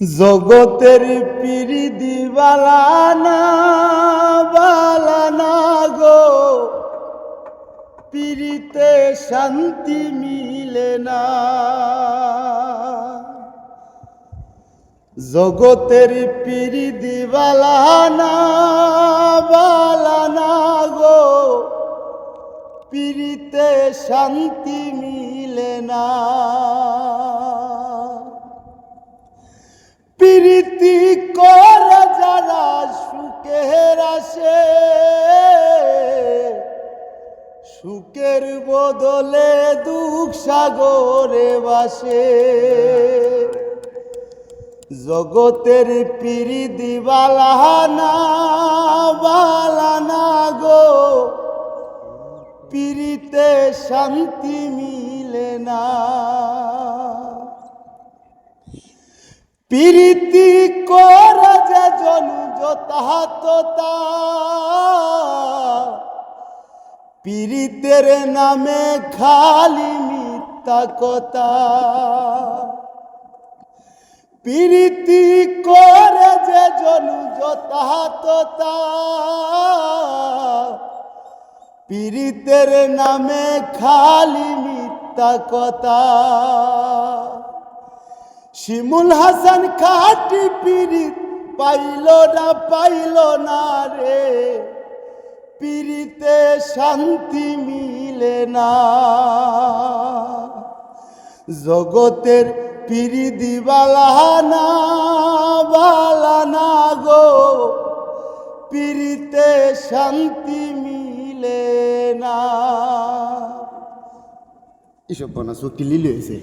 জগতের পিরি দিবালানা বালানা গো। পিরিতে শান্তি মিলে না। জগতের পিরি দিবালানা বালানা গো। পিরিতে শান্তি মিলে না। প্রীতি করে যারা সুখের আসে, সুখের বদলে দুঃখ সাগরে বাসে জগতের পিরি দিবালানা বালানা গো। পিরিতে শান্তি মিলে না। প্রীতি করে যে জনু যথাততা পীড়িতের নামে খালি মিথ্যা কথা। প্রীতি করে যে জনু যথাততা পীড়িতের নামে খালি মিথ্যা কথা। শিমুল হাসান খাটি পিরিত পাইল না পাইল না রে। পিরিতে শান্তি মিলে না। জগতের পিরি দিবালানা বালানা গো। পিরিতে শান্তি মিলে না। এসব বানা সত্যি লিলে হয়েছে